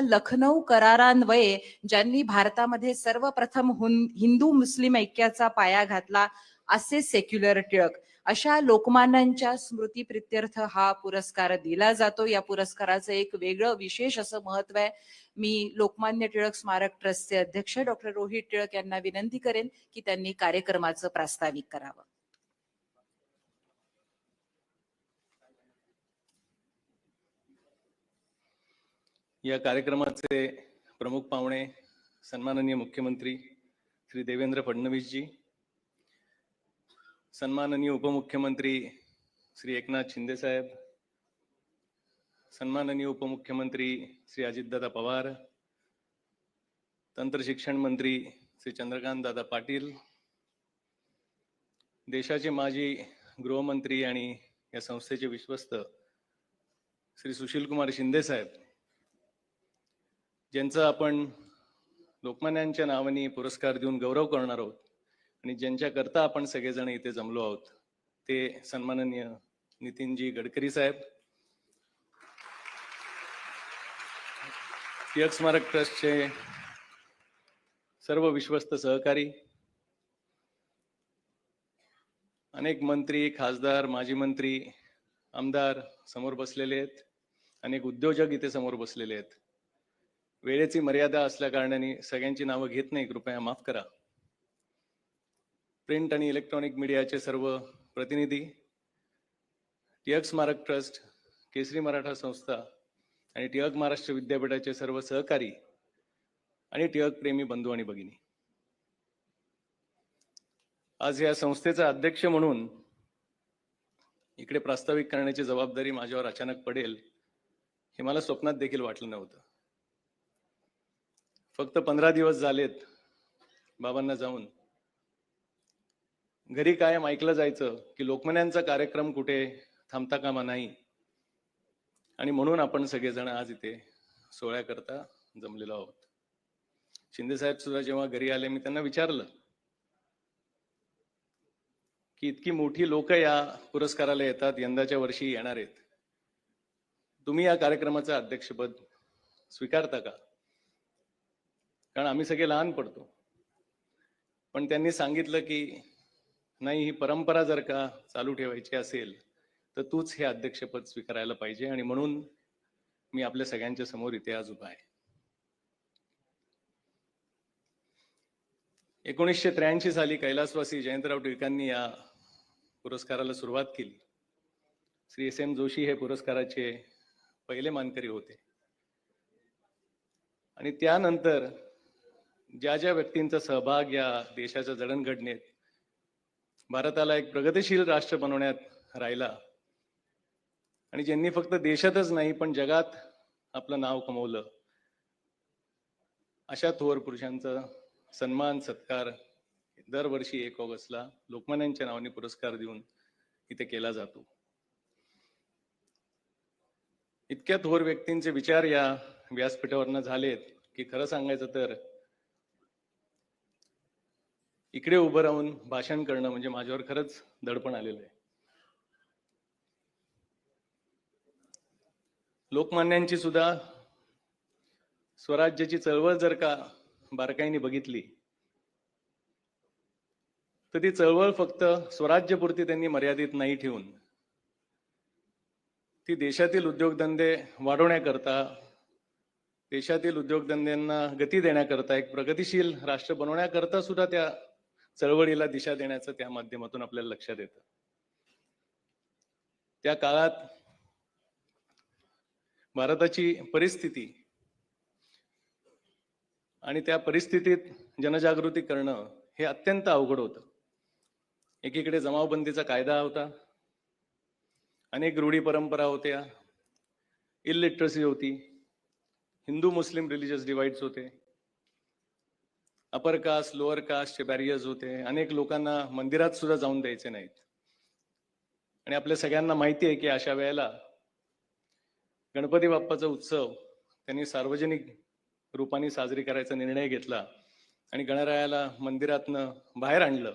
लखनौ करारान्वये ज्यांनी भारतामध्ये सर्वप्रथम हिंदू मुस्लिम ऐक्याचा पाया घातला असे सेक्युलर टिळक. अशा लोकमान्यांच्या स्मृती प्रित्यर्थ हा पुरस्कार दिला जातो. या पुरस्काराचं एक वेगळं विशेष असं महत्त्व आहे. मी लोकमान्य टिळक स्मारक ट्रस्टचे अध्यक्ष डॉक्टर रोहित टिळक यांना विनंती करेन की त्यांनी कार्यक्रमाचं प्रास्ताविक करावं. या कार्यक्रमाचे प्रमुख पाहुणे सन्माननीय मुख्यमंत्री श्री देवेंद्र फडणवीसजी सन्माननीय उपमुख्यमंत्री श्री एकनाथ शिंदे साहेब सन्माननीय उपमुख्यमंत्री श्री अजितदादा पवार तंत्र शिक्षण मंत्री श्री चंद्रकांत दादा पाटील देशाचे माजी गृहमंत्री आणि या संस्थेचे विश्वस्त श्री सुशील कुमार शिंदे साहेब ज्यांचं आपण लोकमान्यांच्या नावाने पुरस्कार देऊन गौरव करणार आहोत आणि ज्यांच्याकरता आपण सगळेजण इथे जमलो आहोत ते सन्माननीय नितीनजी गडकरी साहेब टिळक स्मारक ट्रस्टचे सर्व विश्वस्त सहकारी अनेक मंत्री खासदार माजी मंत्री आमदार समोर बसलेले आहेत अनेक उद्योजक इथे समोर बसलेले आहेत. वेळेची मर्यादा असल्या कारणाने सगळ्यांची नावं घेत नाही. कृपया माफ करा. प्रिंट आणि इलेक्ट्रॉनिक मीडियाचे सर्व प्रतिनिधी टिळक स्मारक ट्रस्ट केसरी मराठा संस्था आणि टिळक महाराष्ट्र विद्यापीठाचे सर्व सहकारी आणि टिळक प्रेमी बंधू आणि भगिनी. आज या संस्थेचा अध्यक्ष म्हणून इकडे प्रास्ताविक करण्याची जबाबदारी माझ्यावर अचानक पडेल हे मला स्वप्नात देखील वाटलं नव्हतं. फक्त पंधरा दिवस झालेत बाबांना जाऊन. घरी कायम ऐकलं जायचं की लोकमान्यांचा कार्यक्रम कुठे थांबता कामा नाही. आणि म्हणून आपण सगळेजण आज इथे सोहळ्याकरता जमलेलो आहोत. शिंदेसाहेब सुद्धा जेव्हा घरी आले मी त्यांना विचारलं की इतकी मोठी लोक या पुरस्काराला येतात यंदाच्या वर्षी येणार आहेत. तुम्ही या कार्यक्रमाचं अध्यक्षपद स्वीकारता का? कारण आम्ही सगळे लहान पडतो. पण त्यांनी सांगितलं की नाही ही परंपरा जर का चालू ठेवायची असेल तर तूच हे अध्यक्षपद स्वीकारायला पाहिजे आणि म्हणून मी आपल्या सगळ्यांच्या समोर इथे आज उभा आहे. एकोणीसशे त्र्याऐंशी साली कैलासवासी जयंतराव टिळकांनी या पुरस्काराला सुरुवात केली. श्री एस एम जोशी हे पुरस्काराचे पहिले मानकरी होते. आणि त्यानंतर ज्या ज्या व्यक्तींचा सहभाग या देशाच्या जडणघडणीत भारताला एक प्रगतिशील राष्ट्र बनवण्यात राहिला आणि ज्यांनी फक्त देशातच नाही पण जगात आपलं नाव कमवलं अशा थोर पुरुषांचा सन्मान सत्कार दरवर्षी एक ऑगस्टला लोकमान्यांच्या नावाने पुरस्कार देऊन इथे केला जातो. इतक्या थोर व्यक्तींचे विचार या व्यासपीठावरनं झालेत की खरं सांगायचं तर इकडे उभं राहून भाषण करणं म्हणजे माझ्यावर खरंच दडपण आलेलं आहे. लोकमान्यांची सुद्धा स्वराज्याची चळवळ जर का बारकाईने बघितली तर ती चळवळ फक्त स्वराज्यपुरती त्यांनी मर्यादित नाही ठेवून ती देशातील उद्योगधंदे वाढवण्याकरता देशातील उद्योगधंद्यांना गती देण्याकरता एक प्रगतिशील राष्ट्र बनवण्याकरता सुद्धा त्या चळवळीला दिशा देण्याचं त्या माध्यमातून आपल्याला लक्षात येतं. त्या काळात भारताची परिस्थिती आणि त्या परिस्थितीत जनजागृती करणं हे अत्यंत अवघड होतं. एकीकडे जमावबंदीचा कायदा होता. अनेक रूढी परंपरा होत्या. इलिटरसी होती. हिंदू मुस्लिम रिलिजियस डिवाइड्स होते. अपर कास्ट लोअर कास्टचे बॅरियर्स होते. अनेक लोकांना मंदिरात सुद्धा जाऊन द्यायचे नाहीत. आणि आपल्या सगळ्यांना माहिती आहे की अशा वेळेला गणपती बाप्पाचा उत्सव त्यांनी सार्वजनिक रूपाने साजरी करायचा निर्णय घेतला आणि गणरायाला मंदिरातनं बाहेर आणलं.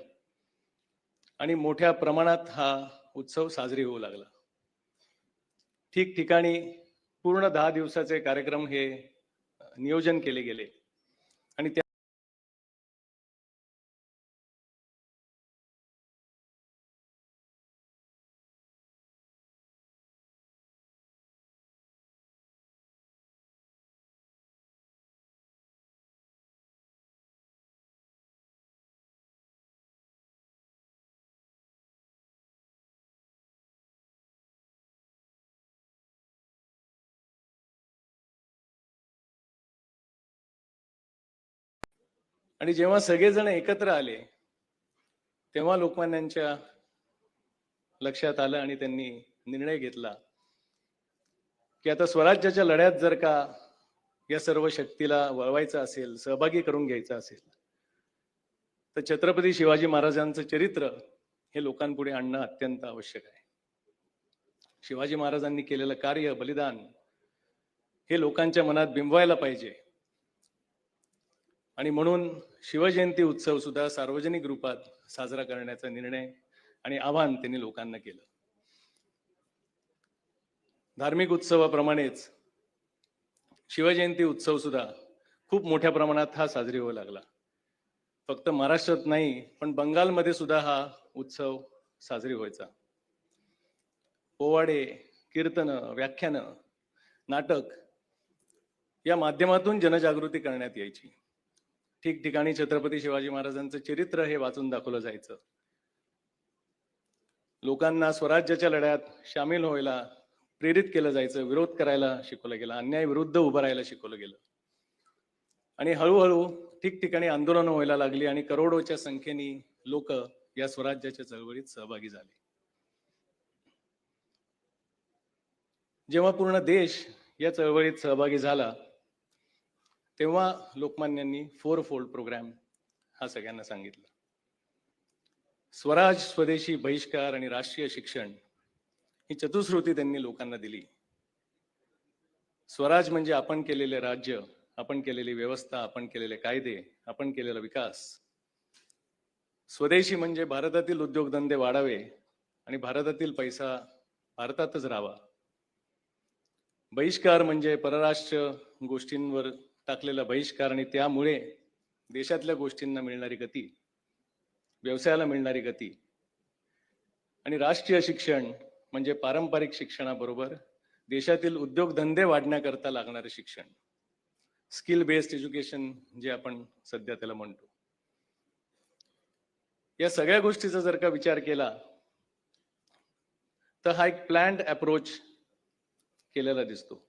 आणि मोठ्या प्रमाणात हा उत्सव साजरी होऊ लागला. ठिकठिकाणी पूर्ण दहा दिवसाचे कार्यक्रम हे नियोजन केले गेले. आणि त्या आणि जेव्हा सगळेजण एकत्र आले तेव्हा लोकमान्यांच्या लक्षात आलं आणि त्यांनी निर्णय घेतला की आता स्वराज्याच्या लढ्यात जर का या सर्व शक्तीला वळवायचं असेल सहभागी करून घ्यायचं असेल तर छत्रपती शिवाजी महाराजांचं चरित्र हे लोकांपुढे आणणं अत्यंत आवश्यक आहे. शिवाजी महाराजांनी केलेलं कार्य बलिदान हे लोकांच्या मनात बिंबवायला पाहिजे. आणि म्हणून शिवजयंती उत्सव सुद्धा सार्वजनिक रूपात साजरा करण्याचा निर्णय आणि आवाहन त्यांनी लोकांना केलं. धार्मिक उत्सवाप्रमाणेच शिवजयंती उत्सव सुद्धा खूप मोठ्या प्रमाणात हा साजरी होऊ लागला. फक्त महाराष्ट्रात नाही पण बंगालमध्ये सुद्धा हा उत्सव साजरी व्हायचा. पोवाडे कीर्तन व्याख्यान नाटक या माध्यमातून जनजागृती करण्यात यायची. ठिकठिकाणी छत्रपती शिवाजी महाराजांचं चरित्र हे वाचून दाखवलं जायचं. लोकांना स्वराज्याच्या लढ्यात सामील व्हायला प्रेरित केलं जायचं विरोध करायला शिकवलं गेलं अन्याय विरुद्ध उभं राहायला शिकवलं गेलं. आणि हळूहळू ठिकठिकाणी आंदोलनं व्हायला लागली आणि करोडोच्या संख्येने लोक या स्वराज्याच्या चळवळीत सहभागी झाले. जेव्हा पूर्ण देश या चळवळीत सहभागी झाला तेव्हा लोकमान्यांनी फोर फोल्ड प्रोग्राम हा सगळ्यांना सांगितला. स्वराज स्वदेशी बहिष्कार आणि राष्ट्रीय शिक्षण ही चतुश्रुती त्यांनी लोकांना दिली. स्वराज म्हणजे आपण केलेले राज्य आपण केलेली व्यवस्था आपण केलेले कायदे आपण केलेला विकास. स्वदेशी म्हणजे भारतातील उद्योगधंदे वाढावे आणि भारतातील पैसा भारतातच राहावा. बहिष्कार म्हणजे परराष्ट्र गोष्टींवर टाकलेला बहिष्कार आणि त्यामुळे देशातल्या गोष्टींना मिळणारी गती व्यवसायाला मिळणारी गती आणि राष्ट्रीय शिक्षण म्हणजे पारंपरिक शिक्षणाबरोबर देशातील उद्योगधंदे वाढण्याकरता लागणारे शिक्षण. स्किल बेस्ड एज्युकेशन जे आपण सध्या त्याला म्हणतो. या सगळ्या गोष्टीचा जर का विचार केला तर हा एक प्लॅन्ड अप्रोच केलेला दिसतो.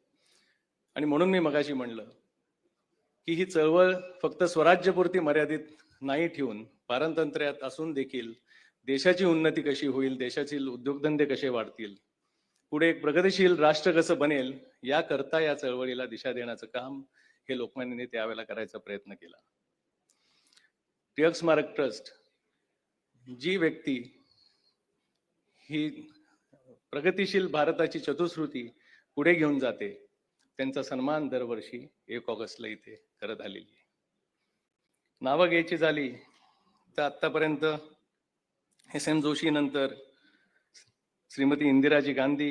आणि म्हणून मी मगाशी म्हणलं की ही चळवळ फक्त स्वराज्यपुरती मर्यादित नाही ठेवून पारतंत्र्यात असून देखील देशाची उन्नती कशी होईल देशातील उद्योगधंदे कसे वाढतील पुढे एक प्रगतिशील राष्ट्र कसं बनेल याकरता या चळवळीला दिशा देण्याचं काम हे लोकमान्यांनी त्यावेळेला करायचा प्रयत्न केला. टिळक स्मारक ट्रस्ट जी व्यक्ती ही प्रगतिशील भारताची चतुश्रुती पुढे घेऊन जाते त्यांचा सन्मान दरवर्षी एक ऑगस्टला इथे करत आलेली आहे. नावं घ्यायची झाली तर आत्तापर्यंत एस एम जोशी नंतर Shrimati Indiraji Gandhi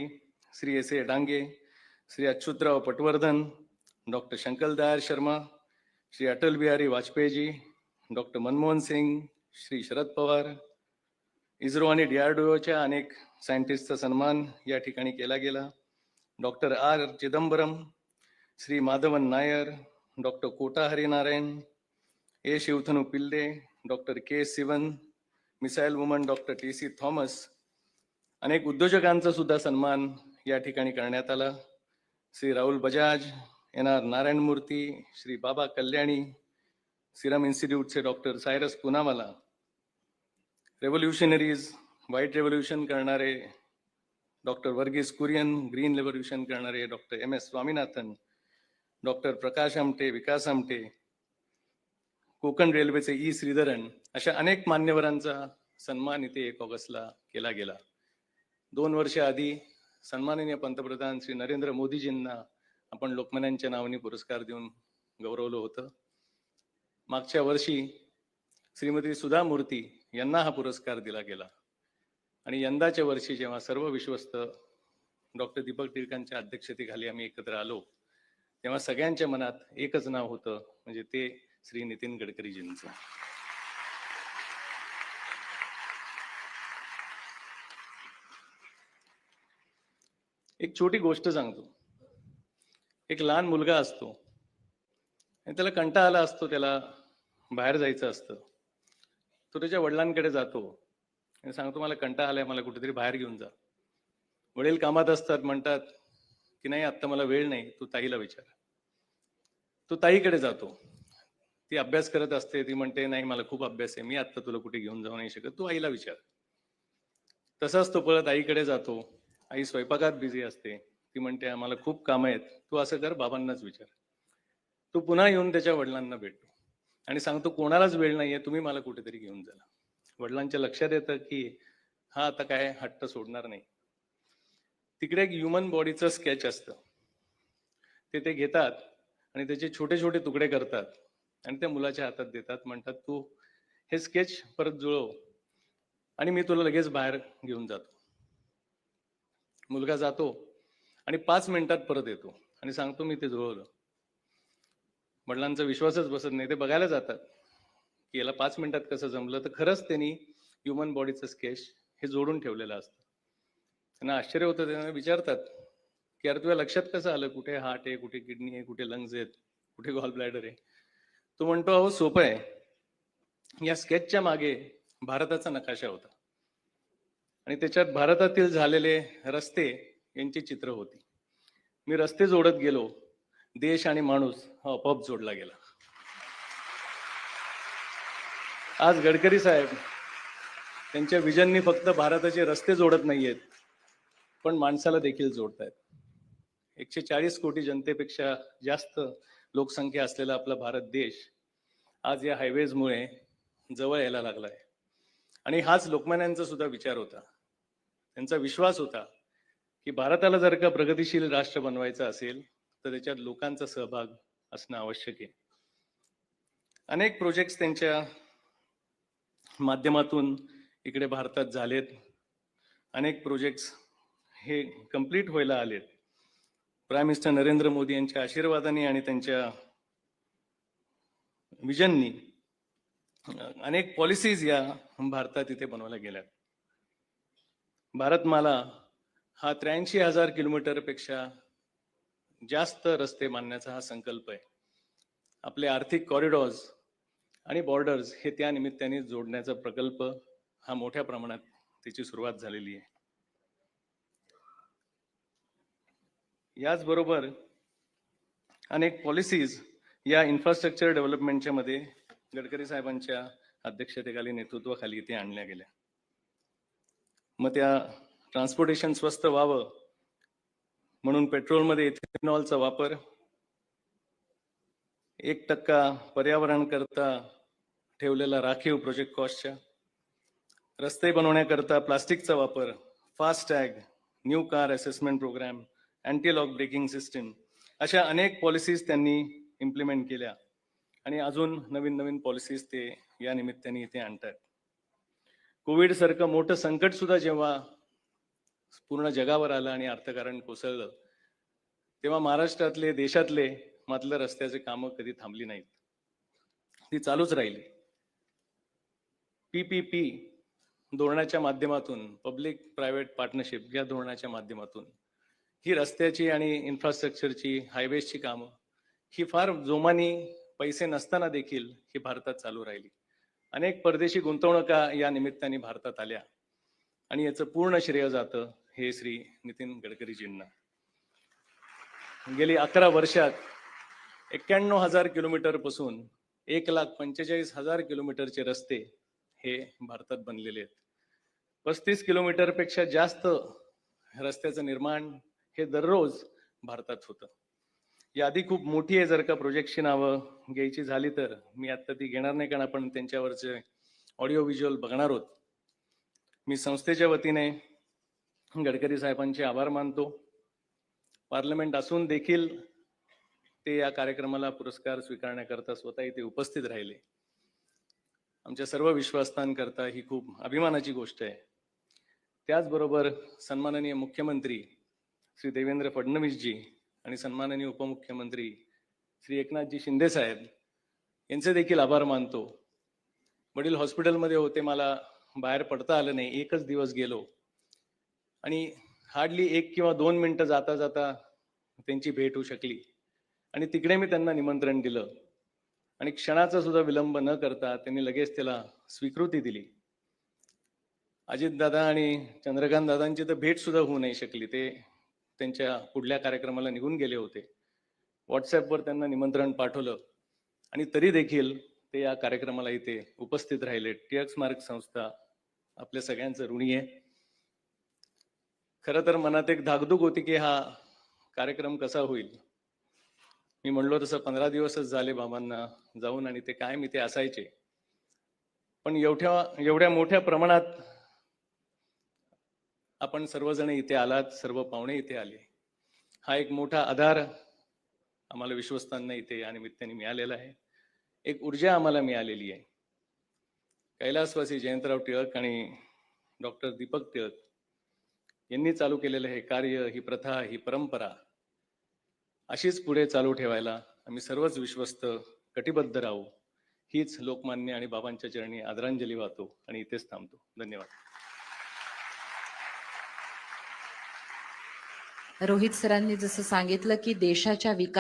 Shri S A Dange Shri Achyutrao Patwardhan doctor Shankardayal Sharma Shri Atal Bihari Vajpayeeji doctor Manmohan Singh Shri Sharad Pawar ISRO आणि डीआरडीओच्या अनेक सायंटिस्टचा सन्मान या ठिकाणी केला गेला. Doctor R Chidambaram Shri Madhavan Nair doctor Kota Harinarayan A. Sivathanu Pillai doctor K. Sivan missile woman doctor T. C. Thomas अनेक उद्योजकांचा सुद्धा सन्मान या ठिकाणी करण्यात आला. Shri Rahul Bajaj N R Narayana Murthy Shri Baba Kalyani serum इन्स्टिट्यूटचे doctor Cyrus Poonawalla revolutionaries white revolution करणारे doctor Verghese Kurien green revolution करणारे doctor M. S. Swaminathan doctor Prakash Amte Vikas Amte Konkan रेल्वेचे E. Sreedharan अशा अनेक मान्यवरांचा सन्मान इथे एक ऑगस्टला केला गेला. दोन वर्ष आधी सन्माननीय पंतप्रधान श्री नरेंद्र मोदीजींना आपण लोकमान्यांच्या नावाने पुरस्कार देऊन गौरवलं होतं. मागच्या वर्षी श्रीमती सुधा मूर्ती यांना हा पुरस्कार दिला गेला. आणि यंदाच्या वर्षी जेव्हा सर्व विश्वस्त डॉक्टर दीपक टिळकांच्या अध्यक्षतेखाली आम्ही एकत्र आलो तेव्हा सगळ्यांच्या मनात एकच नाव होतं म्हणजे ते श्री नितीन गडकरीजींचं. एक छोटी गोष्ट सांगतो. एक लहान मुलगा असतो. आणि त्याला कंटाळा आला असतो त्याला बाहेर जायचं असतं. तो त्याच्या वडिलांकडे जातो. आणि सांगतो मला कंटाळा आलाय मला कुठेतरी बाहेर घेऊन जा. वडील कामात असतात म्हणतात की नाही आत्ता मला वेळ नाही तू ताईला विचार. तो ताईकडे जातो. ती अभ्यास करत असते ती म्हणते नाही मला खूप अभ्यास आहे मी आत्ता तुला कुठे घेऊन जाऊ नाही शकत. तू आईला विचार. तसाच तो परत आईकडे जातो. आई स्वयंपाकात बिझी असते. ती म्हणते आम्हाला खूप काम आहेत तू असं कर बाबांनाच विचार. तो पुन्हा येऊन त्याच्या वडिलांना भेटतो. आणि सांगतो कोणालाच वेळ नाहीये तुम्ही मला कुठेतरी घेऊन जा. वडिलांच्या लक्षात येतं की हा आता काय हट्ट सोडणार नाही. तिकडे एक ह्युमन बॉडीचं स्केच असतं. ते ते घेतात आणि त्याचे छोटे छोटे तुकडे करतात आणि त्या मुलाच्या हातात देतात. म्हणतात तू हे स्केच परत जुळव आणि मी तुला लगेच बाहेर घेऊन जातो. मुलगा जातो आणि पाच मिनिटात परत येतो आणि सांगतो मी ते जुळवलं. वडिलांचा विश्वासच बसत नाही. ते बघायला जातात की याला पाच मिनिटात कसं जमलं. तर खरंच त्यांनी ह्युमन बॉडीचं स्केच हे जोडून ठेवलेलं असतं. त्यांना आश्चर्य होतं त्यांना विचारतात की अरे तुझ्या लक्षात कसं आलं? कुठे हार्ट आहे कुठे किडनी आहे कुठे लंग्स आहेत कुठे गॉल ब्लॅडर आहे? तो म्हणतो अहो सोपं आहे. या स्केचच्या मागे भारताचा नकाशा होता. आणि त्याच्यात भारतातील झालेले रस्ते यांची चित्र होती. मी रस्ते जोडत गेलो. देश आणि माणूस हा आपोआप जोडला गेला. आज गडकरी साहेब त्यांच्या विजननी फक्त भारताचे रस्ते जोडत नाहीयेत. पण माणसाला देखील जोडतायत. एकशे चाळीस कोटी जनतेपेक्षा जास्त लोकसंख्या असलेला आपला भारत देश आज या हायवेजमुळे जवळ यायला लागलाय. आणि हाच लोकमान्यांचा सुद्धा विचार होता. त्यांचा विश्वास होता की भारताला जर का प्रगतिशील राष्ट्र बनवायचं असेल तर त्याच्यात लोकांचा सहभाग असणं आवश्यक आहे. अनेक प्रोजेक्ट्स त्यांच्या माध्यमातून इकडे भारतात झालेत. अनेक प्रोजेक्ट्स हे कंप्लीट व्हायला आलेत. प्राईम मिनिस्टर नरेंद्र मोदी यांच्या आशीर्वादाने आणि त्यांच्या विजननी अनेक पॉलिसीज या भारतात इथे बनवल्या गेल्यात. भारतमाला हा त्र्याऐंशी हजार किलोमीटरपेक्षा जास्त रस्ते मानण्याचा हा संकल्प आहे. आपले आर्थिक कॉरिडॉर्स आणि बॉर्डर्स हे त्या निमित्ताने जोडण्याचा प्रकल्प हा मोठ्या प्रमाणात त्याची सुरुवात झालेली आहे. याचबरोबर अनेक पॉलिसीज या इन्फ्रास्ट्रक्चर डेव्हलपमेंटच्या मध्ये गडकरी साहेबांच्या अध्यक्षतेखाली नेतृत्वाखाली इथे आणल्या गेल्या. मग त्या ट्रान्सपोर्टेशन स्वस्त व्हावं म्हणून पेट्रोलमध्ये इथेनॉलचा वापर एक टक्का पर्यावरण करता ठेवलेला राखीव प्रोजेक्ट कॉस्टच्या रस्ते बनवण्याकरता प्लास्टिकचा वापर fast tag new car assessment programme anti lock braking system अशा अनेक पॉलिसीज त्यांनी इम्प्लिमेंट केल्या. आणि अजून नवीन नवीन पॉलिसीज ते या निमित्ताने इथे आणतात. कोविड सारखं मोठं संकट सुद्धा जेव्हा पूर्ण जगावर आलं आणि अर्थकारण कोसळलं तेव्हा महाराष्ट्रातले देशातले मातलं रस्त्याचे कामं कधी थांबली नाहीत. ती चालूच राहिली. पीपीपी धोरणाच्या माध्यमातून पब्लिक प्रायव्हेट पार्टनरशिप या धोरणाच्या माध्यमातून ही रस्त्याची आणि इन्फ्रास्ट्रक्चरची हायवेजची कामं ही फार जोमानी पैसे नसताना देखील ही भारतात चालू राहिली. अनेक परदेशी गुंतवणुका या निमित्ताने भारतात आल्या. आणि याचं पूर्ण श्रेय जातं हे श्री नितीन गडकरीजींना. गेली अकरा वर्षात एक्क्याण्णव हजार किलोमीटरपासून एक लाख पंचेचाळीस हजार किलोमीटरचे रस्ते हे भारतात बनलेले आहेत. पस्तीस किलोमीटरपेक्षा जास्त रस्त्याचं निर्माण हे दररोज भारतात होतं. यादी खूप मोठी आहे जर का प्रोजेक्टची नावं घ्यायची झाली तर. मी आता ती घेणार नाही कारण आपण त्यांच्यावरचे ऑडिओ व्हिज्युअल बघणार आहोत. मी संस्थेच्या वतीने गडकरी साहेबांचे आभार मानतो. पार्लमेंट असून देखील ते या कार्यक्रमाला पुरस्कार स्वीकारण्याकरता स्वतः इथे उपस्थित राहिले. आमच्या सर्व विश्वासस्थांकरता ही खूप अभिमानाची गोष्ट आहे. त्याचबरोबर सन्माननीय मुख्यमंत्री श्री देवेंद्र फडणवीसजी आणि सन्माननीय उपमुख्यमंत्री श्री एकनाथजी शिंदे साहेब यांचे देखील आभार मानतो. वडील हॉस्पिटलमध्ये होते मला बाहेर पडता आलं नाही एकच दिवस गेलो. आणि हार्डली एक किंवा दोन मिनटं जाता जाता त्यांची भेट होऊ शकली. आणि तिकडे मी त्यांना निमंत्रण दिलं. आणि क्षणाचा सुद्धा विलंब न करता त्यांनी लगेच त्याला स्वीकृती दिली. अजितदादा आणि चंद्रकांत दादांची तर भेट सुद्धा होऊ नाही शकली ते त्यांच्या पुढल्या कार्यक्रमाला निघून गेले होते. व्हॉट्सॲपवर त्यांना निमंत्रण पाठवलं. आणि तरी देखील ते या कार्यक्रमाला इथे उपस्थित राहिले. टिळक स्मारक संस्था आपल्या सगळ्यांचं ऋणी आहे. खरं तर मनात एक धाकधूक होती की हा कार्यक्रम कसा होईल? मी म्हणलो तसं पंधरा दिवसच झाले बाबांना जाऊन आणि ते कायम इथे असायचे. पण एवढ्या एवढ्या मोठ्या प्रमाणात आपण सर्वजण इथे आलात सर्व पाहुणे इथे आले. हा एक मोठा आधार आम्हाला विश्वस्तांना इथे या निमित्ताने मिळालेला आहे. एक ऊर्जा आम्हाला मिळालेली आहे. कैलासवासी जयंतराव टिळक आणि डॉक्टर दीपक टिळक यांनी चालू केलेलं हे कार्य ही प्रथा ही परंपरा अशीच पुढे चालू ठेवायला आम्ही सर्वच विश्वस्त कटिबद्ध राहू. हीच लोकमान्य आणि बाबांच्या चरणी आदरांजली वाहतो आणि इथेच थांबतो. धन्यवाद. रोहित सरांनी जसं सांगितलं की देशाच्या विकास